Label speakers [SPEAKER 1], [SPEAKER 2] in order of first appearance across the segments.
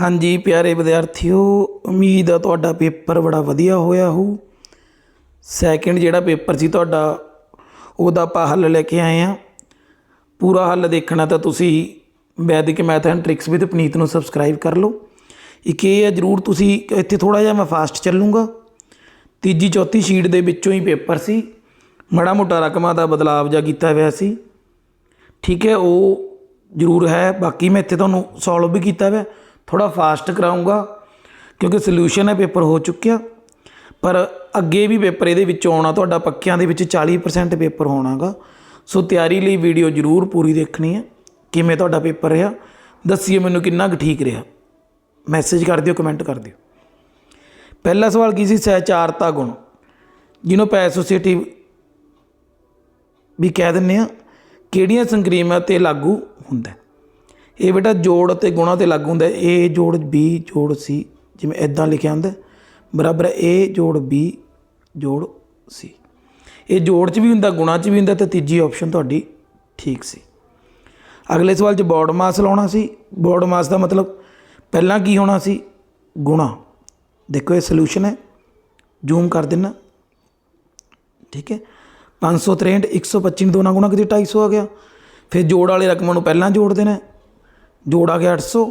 [SPEAKER 1] ਹਾਂਜੀ ਪਿਆਰੇ ਵਿਦਿਆਰਥੀਓ, ਉਮੀਦ ਆ ਤੁਹਾਡਾ ਪੇਪਰ ਬੜਾ ਵਧੀਆ ਹੋਇਆ ਹੋਊ। ਸੈਕਿੰਡ ਜਿਹੜਾ ਪੇਪਰ ਸੀ ਤੁਹਾਡਾ, ਉਹਦਾ ਆਪਾਂ ਹੱਲ ਲੈ ਕੇ ਆਏ ਆ। ਪੂਰਾ ਹੱਲ ਦੇਖਣਾ ਤਾਂ ਤੁਸੀਂ Vedic math and tricks with Puneet ਨੂੰ ਸਬਸਕ੍ਰਾਈਬ ਕਰ ਲਓ। ਇੱਕ ਇਹ ਹੈ ਜਰੂਰ ਤੁਸੀਂ ਇੱਥੇ ਥੋੜਾ ਜਿਹਾ ਮੈਂ ਫਾਸਟ ਚੱਲੂੰਗਾ। ਤੀਜੀ, ਚੌਥੀ ਸ਼ੀਟ ਦੇ ਵਿੱਚੋਂ ਹੀ ਪੇਪਰ ਸੀ। ਮੜਾ ਮੋਟਾ ਰਕਮਾਂ ਦਾ ਬਦਲਾਵ ਜਿਹਾ ਕੀਤਾ ਹੋਇਆ ਸੀ। ਠੀਕ ਹੈ, ਉਹ ਜ਼ਰੂਰ ਹੈ। ਬਾਕੀ ਮੈਂ ਇੱਥੇ ਤੁਹਾਨੂੰ ਸੋਲਵ ਵੀ ਕੀਤਾ ਹੋਇਆ। ਥੋੜਾ ਫਾਸਟ ਕਰਾਉਂਗਾ ਕਿਉਂਕਿ ਸੋਲੂਸ਼ਨ ਹੈ, ਪੇਪਰ ਹੋ ਚੁੱਕਿਆ। ਪਰ ਅੱਗੇ ਵੀ ਪੇਪਰ ਇਹਦੇ ਵਿੱਚੋਂ ਆਉਣਾ, ਤੁਹਾਡਾ ਪੱਕਿਆਂ ਦੇ ਵਿੱਚ 40% ਪੇਪਰ ਹੋਣਾਗਾ। ਸੋ ਤਿਆਰੀ ਲਈ ਵੀਡੀਓ ਜ਼ਰੂਰ ਪੂਰੀ ਦੇਖਣੀ ਹੈ, ਕਿਵੇਂ ਤੁਹਾਡਾ ਪੇਪਰ ਰਿਹਾ, ਦੱਸਿਓ ਮੈਨੂੰ ਕਿੰਨਾ ਕੁ ਠੀਕ ਰਿਹਾ। ਮੈਸੇਜ ਕਰ ਦਿਓ ਕਮੈਂਟ ਕਰ ਦਿਓ। ਪਹਿਲਾ ਸਵਾਲ ਕੀ ਸੀ? ਸਹਿਚਾਰਤਾ ਗੁਣ। ਜਿਹਨੂੰ ਪੈ ਐਸੋਸੀਏਟਿਵ ਵੀ ਕਹਿ ਦਿੰਨੇ ਆ, ਕਿਹੜੀਆਂ ਸੰਕਰੀਮਾਂ ਤੇ ਲਾਗੂ ਹੁੰਦਾ ਹੈ? ਇਹ ਬੇਟਾ ਜੋੜ ਅਤੇ ਗੁਣਾ ਤੇ ਲਾਗੂ ਹੁੰਦਾ ਏ ਜੋੜ b ਜੋੜ c, ਜਿਵੇਂ ਇਦਾਂ ਲਿਖਿਆ ਹੁੰਦਾ ਬਰਾਬਰ a ਜੋੜ b ਜੋੜ c ਇਹ ਜੋੜ 'ਚ ਵੀ ਹੁੰਦਾ, ਗੁਣਾ 'ਚ ਵੀ ਹੁੰਦਾ ਤੇ ਤੀਜੀ ਆਪਸ਼ਨ ਤੁਹਾਡੀ ਠੀਕ ਸੀ। ਅਗਲੇ ਸਵਾਲ 'ਚ ਬੋਰਡ ਮਾਸ ਲਾਉਣਾ ਸੀ। ਬੋਰਡ ਮਾਸ ਦਾ ਮਤਲਬ ਪਹਿਲਾਂ ਕੀ ਹੋਣਾ ਸੀ? ਗੁਣਾ। ਦੇਖੋ ਇਹ ਸੋਲੂਸ਼ਨ ਹੈ। ਜ਼ੂਮ ਕਰ ਦੇਣਾ ਠੀਕ ਹੈ। 563 125 ਦੋਨਾਂ ਗੁਣਾ ਕਿਤੇ 250 ਆ ਗਿਆ। ਫਿਰ ਜੋੜ ਵਾਲੇ ਰਕਮਾਂ ਨੂੰ ਪਹਿਲਾਂ ਜੋੜ ਦੇਣਾ ਜੋੜ ਆ ਗਿਆ 800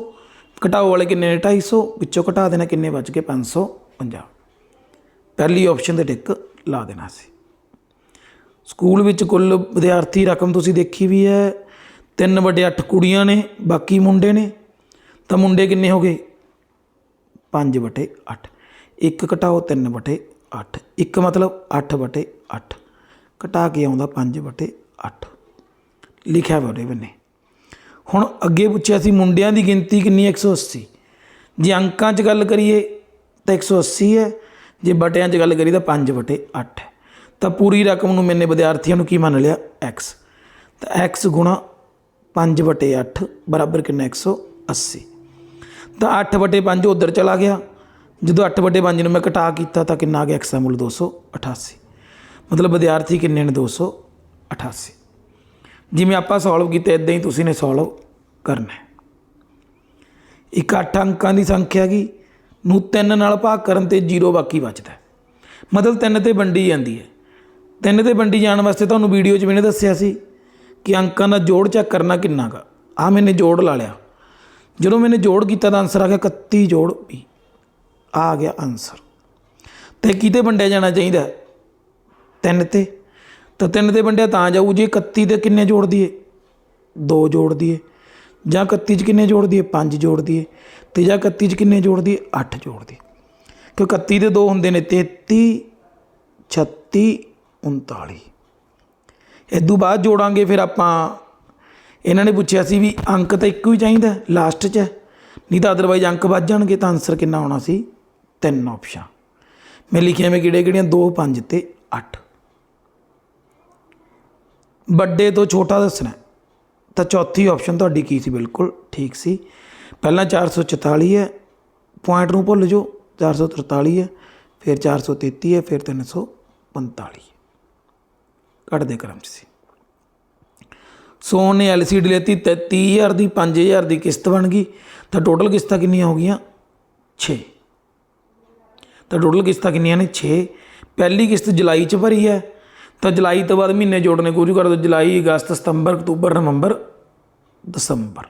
[SPEAKER 1] ਘਟਾਓ ਵਾਲੇ ਕਿੰਨੇ ਨੇ? 250 ਵਿੱਚੋਂ ਘਟਾ ਦੇਣਾ ਕਿੰਨੇ ਬਚ ਗਏ? 550 ਪਹਿਲੀ ਆਪਸ਼ਨ ਤੇ ਟਿਕ ਲਾ ਦੇਣਾ ਸੀ। ਸਕੂਲ ਵਿੱਚ ਕੁੱਲ ਵਿਦਿਆਰਥੀ ਰਕਮ ਤੁਸੀਂ ਦੇਖੀ ਵੀ ਹੈ 3 ਵੱਡੇ 8 ਕੁੜੀਆਂ ਨੇ, ਬਾਕੀ ਮੁੰਡੇ ਨੇ। ਤਾਂ ਮੁੰਡੇ ਕਿੰਨੇ ਹੋ ਗਏ? 5 ਬਟੇ 8 ਇੱਕ ਘਟਾਓ 3 ਬਟੇ 8 ਇੱਕ ਮਤਲਬ 8 ਬਟੇ 8 ਘਟਾ ਕੇ ਆਉਂਦਾ 5 ਬਟੇ 8 ਲਿਖਿਆ ਵਾ ਉਹਦੇ ਬੰਨੇ। ਹੁਣ ਅੱਗੇ ਪੁੱਛਿਆ ਸੀ ਮੁੰਡਿਆਂ ਦੀ ਗਿਣਤੀ ਕਿੰਨੀ ਹੈ? 180 ਜੇ ਅੰਕਾਂ 'ਚ ਗੱਲ ਕਰੀਏ ਤਾਂ 180 ਹੈ, ਜੇ ਬਟਿਆਂ 'ਚ ਗੱਲ ਕਰੀਏ ਤਾਂ 5 ਬਟੇ 8 ਹੈ। ਤਾਂ ਪੂਰੀ ਰਕਮ ਨੂੰ ਮੈਨੇ ਵਿਦਿਆਰਥੀਆਂ ਨੂੰ ਕੀ ਮੰਨ ਲਿਆ? x ਤਾਂ x ਗੁਣਾ 5 ਬਟੇ 8 ਬਰਾਬਰ ਕਿੰਨਾ? 180 ਤਾਂ 8 ਬਟੇ 5 ਉਧਰ ਚਲਾ ਗਿਆ। ਜਦੋਂ 8 ਬਟੇ 5 ਨੂੰ ਮੈਂ ਘਟਾ ਕੀਤਾ ਤਾਂ ਕਿੰਨਾ ਆ ਗਿਆ? x ਦਾ ਮੁੱਲ 288 ਮਤਲਬ ਵਿਦਿਆਰਥੀ ਕਿੰਨੇ ਨੇ? 288 ਜਿਵੇਂ ਆਪਾਂ ਸੋਲਵ ਕੀਤਾ ਇਦਾਂ ਹੀ ਤੁਸੀਂ ਨੇ ਸੋਲਵ ਕਰਨਾ ਇੱਕ ਅੱਠ ਅੰਕਾਂ ਦੀ ਸੰਖਿਆ ਹੈਗੀ, ਨੂੰ 3 ਨਾਲ ਭਾਗ ਕਰਨ ਤੇ 0 ਬਾਕੀ ਬਚਦਾ ਮਤਲਬ 3 ਤੇ ਵੰਡੀ ਜਾਂਦੀ ਹੈ। 3 ਤੇ ਵੰਡੀ ਜਾਣ ਵਾਸਤੇ ਤੁਹਾਨੂੰ ਵੀਡੀਓ 'ਚ ਮੈਨੇ ਦੱਸਿਆ ਸੀ ਕਿ ਅੰਕਾਂ ਦਾ ਜੋੜ ਚੈੱਕ ਕਰਨਾ ਕਿੰਨਾ ਗਾ ਆ। ਮੈਨੇ ਜੋੜ ਲਾ ਲਿਆ। ਜਦੋਂ ਮੈਨੇ ਜੋੜ ਕੀਤਾ ਤਾਂ ਆਨਸਰ ਆ ਗਿਆ 31 ਜੋੜ 20 ਆ ਗਿਆ ਆਨਸਰ ਤੇ ਕਿਤੇ ਵੰਡਿਆ ਜਾਣਾ ਚਾਹੀਦਾ 3 ਤੇ ਤਾਂ ਤਿੰਨ ਤੇ ਵੰਡਿਆ ਤਾਂ ਜਾਊ, ਜੇ 31 ਦੇ ਕਿੰਨੇ ਜੋੜ ਦਈਏ? 2 ਜੋੜ ਦਈਏ। ਜਾਂ 31 ਚ ਕਿੰਨੇ ਜੋੜ ਦਈਏ? 5 ਜੋੜ ਦਈਏ। ਤੇ ਜਾਂ 31 ਚ ਕਿੰਨੇ ਜੋੜ ਦਈਏ? 8 ਜੋੜ ਦਈਏ। ਕਿਉਂ 31 ਦੇ 2 ਹੁੰਦੇ ਨੇ 33 36 39 ਇਦੋਂ ਬਾਅਦ ਜੋੜਾਂਗੇ ਫਿਰ ਆਪਾਂ। ਇਹਨਾਂ ਨੇ ਪੁੱਛਿਆ ਸੀ ਵੀ ਅੰਕ ਤਾਂ ਇੱਕੋ ਹੀ ਚਾਹੀਦਾ, ਲਾਸਟ 'ਚ। ਹੈ। ਨਹੀਂ ਤਾਂ ਅਦਰਵਾਈਜ਼ ਅੰਕ ਵੱਧ ਜਾਣਗੇ, ਤਾਂ ਆਨਸਰ ਕਿੰਨਾ ਆਉਣਾ ਸੀ? ਤਿੰਨ ਆਪਸ਼ਨ ਮੈਂ ਲਿਖਿਆ ਮੈਂ ਕਿਹੜੇ ਕਿਹੜੀਆਂ 2 5 ਤੇ 8 ਵੱਡੇ ਤੋਂ ਛੋਟਾ ਦੱਸਣਾ ਤਾਂ ਚੌਥੀ ਆਪਸ਼ਨ ਤੁਹਾਡੀ ਕੀ ਸੀ? ਬਿਲਕੁਲ ਠੀਕ ਸੀ। ਪਹਿਲਾਂ 444 ਹੈ। ਪੁਆਇੰਟ ਨੂੰ ਭੁੱਲ ਜਾਓ। 443 ਹੈ। ਫਿਰ 433 ਹੈ। ਫਿਰ 345 ਕੱਢ ਦੇ ਕਰਮ 'ਚ ਸੀ। ਸੋਨ ਨੇ ਐਲਸੀਡੀ ਲੈਤੀ। 33000 ਦੀ 5000 ਦੀ ਕਿਸ਼ਤ ਬਣ ਗਈ। ਤਾਂ ਟੋਟਲ ਕਿਸ਼ਤਾਂ ਕਿੰਨੀਆਂ ਹੋ ਗਈਆਂ? 6 ਤਾਂ ਟੋਟਲ ਕਿਸ਼ਤਾਂ ਕਿੰਨੀਆਂ ਨੇ? 6 ਪਹਿਲੀ ਕਿਸ਼ਤ ਜੁਲਾਈ 'ਚ ਭਰੀ ਹੈ। ਤਾਂ ਜੁਲਾਈ ਤੋਂ ਬਾਅਦ ਮਹੀਨੇ ਜੋੜਨੇ ਸ਼ੁਰੂ ਕਰ ਦੋ ਜੁਲਾਈ, ਅਗਸਤ, ਸਤੰਬਰ, ਅਕਤੂਬਰ, ਨਵੰਬਰ, ਦਸੰਬਰ।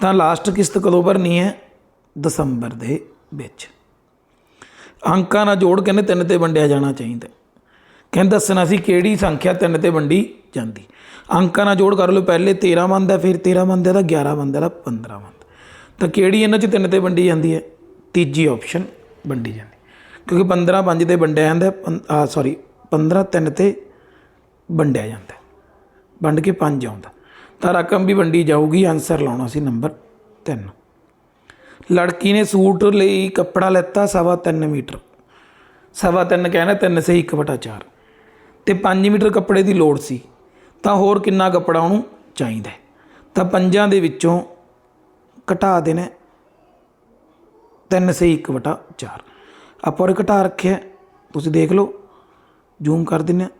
[SPEAKER 1] ਤਾਂ ਲਾਸਟ ਕਿਸ਼ਤ ਕਦੋਂ ਭਰਨੀ ਹੈ? ਦਸੰਬਰ ਦੇ ਵਿੱਚ। ਅੰਕਾਂ ਨਾਲ ਜੋੜ ਕਹਿੰਦੇ ਤਿੰਨ ਤੇ ਵੰਡਿਆ ਜਾਣਾ ਚਾਹੀਦਾ। ਕਹਿੰਦੇ ਦੱਸਣਾ ਸੀ ਕਿਹੜੀ ਸੰਖਿਆ ਤਿੰਨ ਤੇ ਵੰਡੀ ਜਾਂਦੀ। ਅੰਕਾਂ ਨਾਲ ਜੋੜ ਕਰ ਲਓ, ਪਹਿਲੇ 13 ਬਣਦਾ ਫਿਰ 13 ਬਣਦਾ ਤਾਂ 11 ਬਣਦਾ ਤਾਂ 15 ਬਣਦਾ ਤਾਂ ਕਿਹੜੀ ਇਹਨਾਂ 'ਚ ਤਿੰਨ ਤੇ ਵੰਡੀ ਜਾਂਦੀ ਹੈ? ਤੀਜੀ ਆਪਸ਼ਨ ਵੰਡੀ ਜਾਂਦੀ। ਕਿਉਂਕਿ 15 5 ਤੇ ਵੰਡਿਆ ਜਾਂਦਾ ਆ ਸੌਰੀ 15 3 ਤੇ ਵੰਡਿਆ ਜਾਂਦਾ ਵੰਡ ਕੇ 5 ਆਉਂਦਾ। ਤਾਂ ਰਕਮ ਵੀ ਵੰਡੀ ਜਾਊਗੀ ਆਨਸਰ ਲਾਉਣਾ ਸੀ ਨੰਬਰ 3 ਲੜਕੀ ਨੇ ਸੂਟ ਲਈ ਕੱਪੜਾ ਲੈਤਾ ਸਵਾ 3 ਮੀਟਰ। ਸਵਾ 3 ਕਹਿਣਾ 3 ਸੇ 1 ਬਟਾ 4 ਤੇ 5 ਮੀਟਰ ਕੱਪੜੇ ਦੀ ਲੋੜ ਸੀ। ਤਾਂ ਹੋਰ ਕਿੰਨਾ ਕੱਪੜਾ ਉਹਨੂੰ ਚਾਹੀਦਾ ਤਾਂ ਪੰਜਾਂ ਦੇ ਵਿੱਚੋਂ ਘਟਾ ਦੇਣਾ 3 ਸੇ 1 ਬਟਾ 4 ਆਪਾਂ ਉਹ ਘਟਾ ਰੱਖਿਆ ਤੁਸੀਂ ਦੇਖ ਲਓ। ਜ਼ੂਮ ਕਰ ਦਿੰਨੇ ਹਾਂ।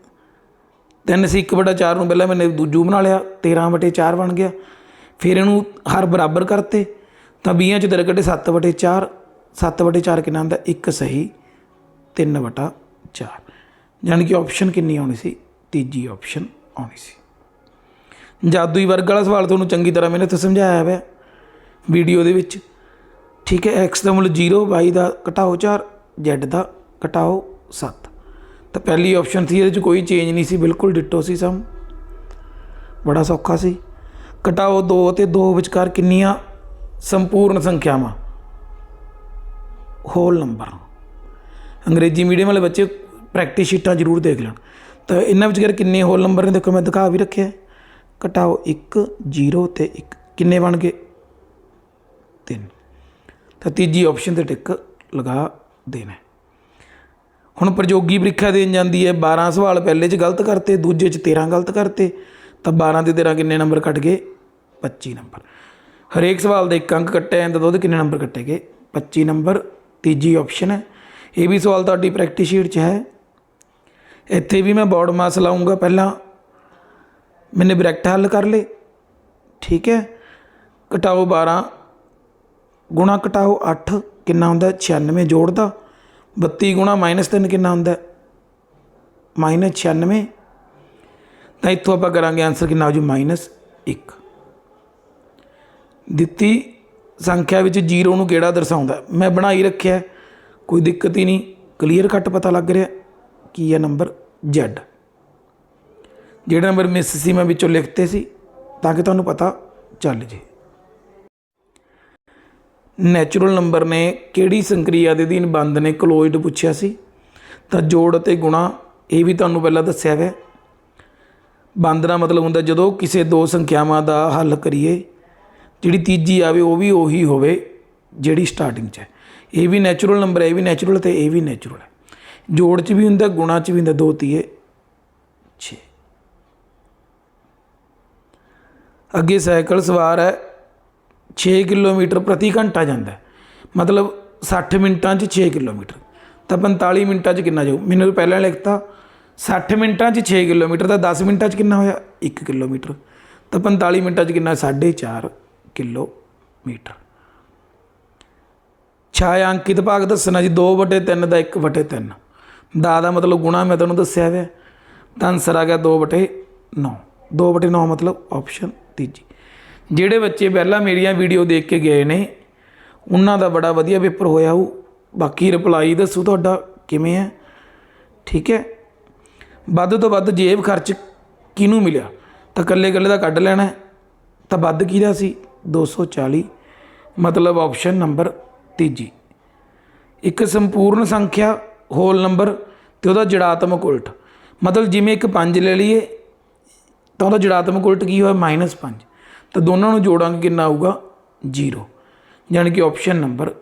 [SPEAKER 1] ਤਿੰਨ ਸੀ 1 ਬਟਾ 4 ਨੂੰ ਪਹਿਲਾਂ ਮੈਨੇ ਦੂਜੂ ਬਣਾ ਲਿਆ 13 ਬਟੇ 4 ਬਣ ਗਿਆ। ਫਿਰ ਇਹਨੂੰ ਹਰ ਬਰਾਬਰ ਕਰਤੇ, ਤਾਂ 20 ਚ ਤੇਰੇ ਕੱਢੇ 7 ਵਟੇ 4 7 ਵਟੇ 4 ਕਿੰਨਾ ਹੁੰਦਾ? ਇੱਕ ਸਹੀ 3 ਵਟਾ 4 ਯਾਨੀ ਕਿ ਆਪਸ਼ਨ ਕਿੰਨੀ ਆਉਣੀ ਸੀ? ਤੀਜੀ ਆਪਸ਼ਨ ਆਉਣੀ ਸੀ। ਜਾਦੂਈ ਵਰਗ ਵਾਲਾ ਸਵਾਲ ਤੁਹਾਨੂੰ ਚੰਗੀ ਤਰ੍ਹਾਂ ਮੈਨੇ ਇੱਥੇ ਸਮਝਾਇਆ ਹੋਇਆ। ਵੀਡੀਓ ਦੇ ਵਿੱਚ, ਠੀਕ ਹੈ, x ਦਾ ਮੁੱਲ 0 y ਦਾ ਘਟਾਓ 4 z ਦਾ ਘਟਾਓ 7 ਤਾਂ ਪਹਿਲੀ ਆਪਸ਼ਨ ਸੀ, ਇਹਦੇ 'ਚ ਕੋਈ ਚੇਂਜ ਨਹੀਂ ਸੀ, ਬਿਲਕੁਲ ਡਿਟੋ ਸੀ ਸਮ ਬੜਾ ਸੌਖਾ ਸੀ। ਘਟਾਓ 2 ਤੇ 2 ਵਿਚਕਾਰ ਕਿੰਨੀਆਂ ਸੰਪੂਰਨ ਸੰਖਿਆਵਾਂ? ਹੋਲ ਨੰਬਰ ਅੰਗਰੇਜ਼ੀ ਮੀਡੀਅਮ ਵਾਲੇ ਬੱਚੇ ਪ੍ਰੈਕਟਿਸ ਸ਼ੀਟਾਂ ਜ਼ਰੂਰ ਦੇਖ ਲੈਣ। ਤਾਂ ਇਹਨਾਂ ਵਿਚਕਾਰ ਕਿੰਨੇ ਹੋਲ ਨੰਬਰ ਨੇ, ਦੇਖੋ ਮੈਂ ਦਿਖਾ ਵੀ ਰੱਖਿਆ। ਘਟਾਓ 1 0 ਤੇ 1 ਕਿੰਨੇ ਬਣ ਗਏ? 3 ਤਾਂ ਤੀਜੀ ਆਪਸ਼ਨ ਤੇ ਟਿਕ ਲਗਾ ਦੇਣਾ। ਹੁਣ ਪ੍ਰਯੋਗੀ ਪ੍ਰੀਖਿਆ ਦੇਣ ਜਾਂਦੀ ਹੈ 12 ਸਵਾਲ ਪਹਿਲੇ 'ਚ ਗਲਤ ਕਰਤੇ, ਦੂਜੇ 'ਚ 13 ਗਲਤ ਕਰਤੇ, ਤਾਂ 12 ਦੇ 13 ਕਿੰਨੇ ਨੰਬਰ ਕੱਟ ਗਏ? 25 ਨੰਬਰ ਹਰੇਕ ਸਵਾਲ ਦਾ ਇੱਕ ਅੰਕ ਕੱਟਿਆ ਜਾਂਦਾ, ਤਾਂ ਉਹਦੇ ਕਿੰਨੇ ਨੰਬਰ ਕੱਟੇ ਗਏ? 25 ਨੰਬਰ ਤੀਜੀ ਆਪਸ਼ਨ ਹੈ। ਇਹ ਵੀ ਸਵਾਲ ਤੁਹਾਡੀ ਪ੍ਰੈਕਟਿਸ ਸ਼ੀਟ 'ਚ ਹੈ। ਇੱਥੇ ਵੀ ਮੈਂ ਬੋਰਡ ਮਾਸ ਲਾਉਂਗਾ ਪਹਿਲਾਂ। ਮੈਨੇ ਬ੍ਰੈਕਟ ਹੱਲ ਕਰ ਲਏ। ਠੀਕ ਹੈ। ਘਟਾਓ 12 ਗੁਣਾ ਘਟਾਓ 8 ਕਿੰਨਾ ਹੁੰਦਾ? 96 ਜੋੜਦਾ। 32 ਗੁਣਾ -3 ਕਿੰਨਾ ਹੁੰਦਾ? ਮਾਈਨਸ 96 ਤਾਂ ਇੱਥੋਂ ਆਪਾਂ ਕਰਾਂਗੇ ਆਨਸਰ ਕਿੰਨਾ ਹੋ ਜੂ? -1 ਦਿੱਤੀ ਸੰਖਿਆ ਵਿੱਚ 0 ਨੂੰ ਕਿਹੜਾ ਦਰਸਾਉਂਦਾ? ਮੈਂ ਬਣਾਈ ਰੱਖਿਆ। ਕੋਈ ਦਿੱਕਤ ਹੀ ਨਹੀਂ। ਕਲੀਅਰ ਕੱਟ ਪਤਾ ਲੱਗ ਰਿਹਾ। ਕੀ ਹੈ ਨੰਬਰ Z ਜਿਹੜਾ ਨੰਬਰ ਮਿਸ ਸੀ, ਮੈਂ ਵਿੱਚੋਂ ਲਿਖਤੇ ਸੀ, ਤਾਂ ਕਿ ਤੁਹਾਨੂੰ ਪਤਾ ਚੱਲ ਜੇ। ਨੈਚੁਰਲ ਨੰਬਰ ਨੇ ਕਿਹੜੀ ਸੰਕ੍ਰਿਆ ਦੇ ਅਧੀਨ ਬੰਦ ਨੇ? ਕਲੋਜ਼ਡ ਪੁੱਛਿਆ ਸੀ। ਤਾਂ ਜੋੜ ਅਤੇ ਗੁਣਾ ਇਹ ਵੀ ਤੁਹਾਨੂੰ ਪਹਿਲਾਂ ਦੱਸਿਆ ਹੋਇਆ ਬੰਦ ਦਾ ਮਤਲਬ ਹੁੰਦਾ ਜਦੋਂ ਕਿਸੇ ਦੋ ਸੰਖਿਆਵਾਂ ਦਾ ਹੱਲ ਕਰੀਏ, ਜਿਹੜੀ ਤੀਜੀ ਆਵੇ ਉਹ ਵੀ ਉਹੀ ਹੋਵੇ, ਜਿਹੜੀ ਸਟਾਰਟਿੰਗ 'ਚ ਹੈ। ਇਹ ਵੀ ਨੈਚੁਰਲ ਨੰਬਰ ਹੈ, ਇਹ ਵੀ ਨੈਚੁਰਲ ਤੇ ਇਹ ਵੀ ਨੈਚੁਰਲ ਹੈ। ਜੋੜ 'ਚ ਵੀ ਹੁੰਦਾ, ਗੁਣਾ 'ਚ ਵੀ ਹੁੰਦਾ, ਦੋ ਤੀਏ 6 ਅੱਗੇ ਸਾਈਕਲ ਸਵਾਰ ਹੈ। 6 ਕਿਲੋਮੀਟਰ ਪ੍ਰਤੀ ਘੰਟਾ ਜਾਂਦਾ ਮਤਲਬ 60 ਮਿੰਟਾਂ 'ਚ 6 ਕਿਲੋਮੀਟਰ। ਤਾਂ 45 ਮਿੰਟਾਂ 'ਚ ਕਿੰਨਾ ਜਾਊ? ਮੈਨੂੰ ਪਹਿਲਾਂ ਲਿਖਤਾ। 60 ਮਿੰਟਾਂ 'ਚ 6 ਕਿਲੋਮੀਟਰ, ਤਾਂ 10 ਮਿੰਟਾਂ 'ਚ ਕਿੰਨਾ ਹੋਇਆ? 1 ਕਿਲੋਮੀਟਰ। ਤਾਂ 45 ਮਿੰਟਾਂ 'ਚ ਕਿੰਨਾ? 4.5 ਕਿਲੋਮੀਟਰ। ਛਾਇਆ ਅੰਕਿਤ ਭਾਗ ਦੱਸਣਾ ਜੀ 2/3 ਦਾ 1/3 ਦਾ ਦਾ ਮਤਲਬ ਗੁਣਾ ਮੈਂ ਤੁਹਾਨੂੰ ਦੱਸਿਆ ਹੋਇਆ। ਤਾਂ ਆਨਸਰ ਆ ਗਿਆ 2/9 2/9 ਮਤਲਬ ਆਪਸ਼ਨ ਤੀਜੀ। ਜਿਹੜੇ ਬੱਚੇ ਪਹਿਲਾਂ ਮੇਰੀਆਂ ਵੀਡੀਓ ਦੇਖ ਕੇ ਗਏ ਨੇ, ਉਹਨਾਂ ਦਾ ਬੜਾ ਵਧੀਆ ਪੇਪਰ ਹੋਇਆ ਉਹ ਬਾਕੀ ਰਿਪਲਾਈ ਦੱਸੋ ਤੁਹਾਡਾ ਕਿਵੇਂ ਹੈ। ਠੀਕ ਹੈ। ਵੱਧ ਤੋਂ ਵੱਧ ਜੇਬ ਖਰਚ ਕਿਹਨੂੰ ਮਿਲਿਆ? ਤਾਂ ਇਕੱਲੇ ਇਕੱਲੇ ਦਾ ਕੱਢ ਲੈਣਾ ਤਾਂ ਵੱਧ ਕਿਹਦਾ ਸੀ? 240 ਮਤਲਬ ਆਪਸ਼ਨ ਨੰਬਰ ਤੀਜੀ। ਇੱਕ ਸੰਪੂਰਨ ਸੰਖਿਆ ਹੋਲ ਨੰਬਰ ਤੇ ਉਹਦਾ ਜੜਾਤਮਕ ਉਲਟ। ਮਤਲਬ ਜਿਵੇਂ ਇੱਕ 5 ਲੈ ਲਈਏ, ਤਾਂ ਉਹਦਾ ਜੜਾਤਮਕ ਉਲਟ ਕੀ ਹੋਇਆ? -5 ਤਾਂ ਦੋਨਾਂ ਨੂੰ ਜੋੜਾਂਗੇ ਕਿੰਨਾ ਆਊਗਾ? 0 ਯਾਨੀ ਕਿ ਆਪਸ਼ਨ ਨੰਬਰ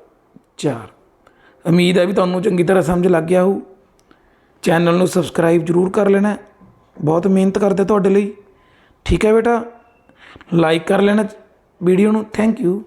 [SPEAKER 1] 4 ਉਮੀਦ ਹੈ ਵੀ ਤੁਹਾਨੂੰ ਚੰਗੀ ਤਰ੍ਹਾਂ ਸਮਝ ਲੱਗ ਗਿਆ ਹੋਊ। ਚੈਨਲ ਨੂੰ ਸਬਸਕ੍ਰਾਈਬ ਜ਼ਰੂਰ ਕਰ ਲੈਣਾ ਬਹੁਤ ਮਿਹਨਤ ਕਰਦੇ ਤੁਹਾਡੇ ਲਈ। ਠੀਕ ਹੈ ਬੇਟਾ? ਲਾਈਕ ਕਰ ਲੈਣਾ ਵੀਡੀਓ ਨੂੰ। Thank you